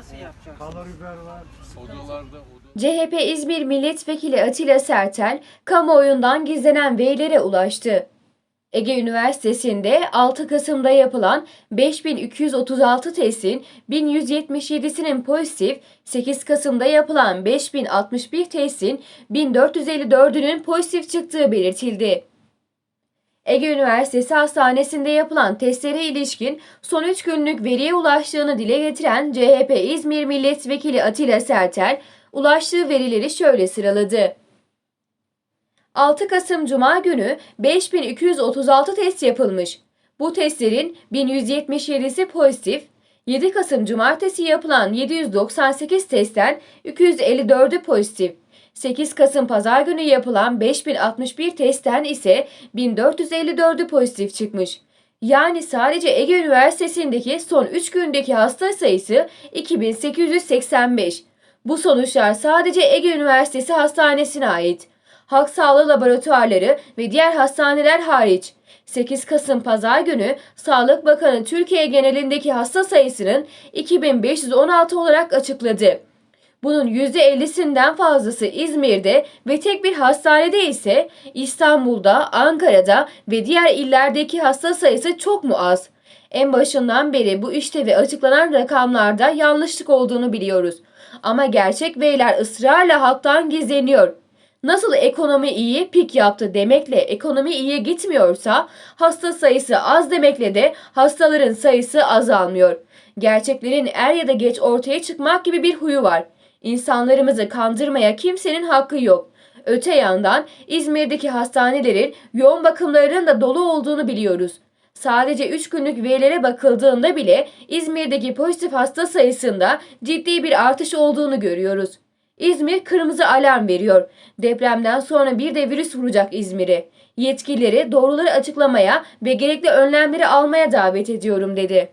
nasıl yapacağız? Kalorifer var. Odalarda oda. CHP İzmir Milletvekili Atilla Sertel, kamuoyundan gizlenen verilere ulaştı. Ege Üniversitesi'nde 6 Kasım'da yapılan 5236 testin 1177'sinin pozitif, 8 Kasım'da yapılan 5061 testin 1454'ünün pozitif çıktığı belirtildi. Ege Üniversitesi Hastanesi'nde yapılan testlere ilişkin son 3 günlük veriye ulaştığını dile getiren CHP İzmir Milletvekili Atilla Sertel, ulaştığı verileri şöyle sıraladı. 6 Kasım Cuma günü 5236 test yapılmış. Bu testlerin 1177'si pozitif, 7 Kasım Cumartesi yapılan 798 testten 254'ü pozitif. 8 Kasım Pazar günü yapılan 5061 testten ise 1454'ü pozitif çıkmış. Yani sadece Ege Üniversitesi'ndeki son 3 gündeki hasta sayısı 2885. Bu sonuçlar sadece Ege Üniversitesi Hastanesi'ne ait. Halk Sağlığı Laboratuvarları ve diğer hastaneler hariç 8 Kasım Pazar günü Sağlık Bakanı Türkiye genelindeki hasta sayısının 2516 olarak açıkladı. Bunun %50'sinden fazlası İzmir'de ve tek bir hastanede ise İstanbul'da, Ankara'da ve diğer illerdeki hasta sayısı çok mu az? En başından beri bu işte ve açıklanan rakamlarda yanlışlık olduğunu biliyoruz. Ama gerçek veriler ısrarla halktan gizleniyor. Nasıl ekonomi iyi pik yaptı demekle ekonomi iyiye gitmiyorsa hasta sayısı az demekle de hastaların sayısı azalmıyor. Gerçeklerin er ya da geç ortaya çıkmak gibi bir huyu var. İnsanlarımızı kandırmaya kimsenin hakkı yok. Öte yandan İzmir'deki hastanelerin yoğun bakımlarının da dolu olduğunu biliyoruz. Sadece 3 günlük verilere bakıldığında bile İzmir'deki pozitif hasta sayısında ciddi bir artış olduğunu görüyoruz. İzmir kırmızı alarm veriyor. Depremden sonra bir de virüs vuracak İzmir'i. Yetkilileri doğruları açıklamaya ve gerekli önlemleri almaya davet ediyorum dedi.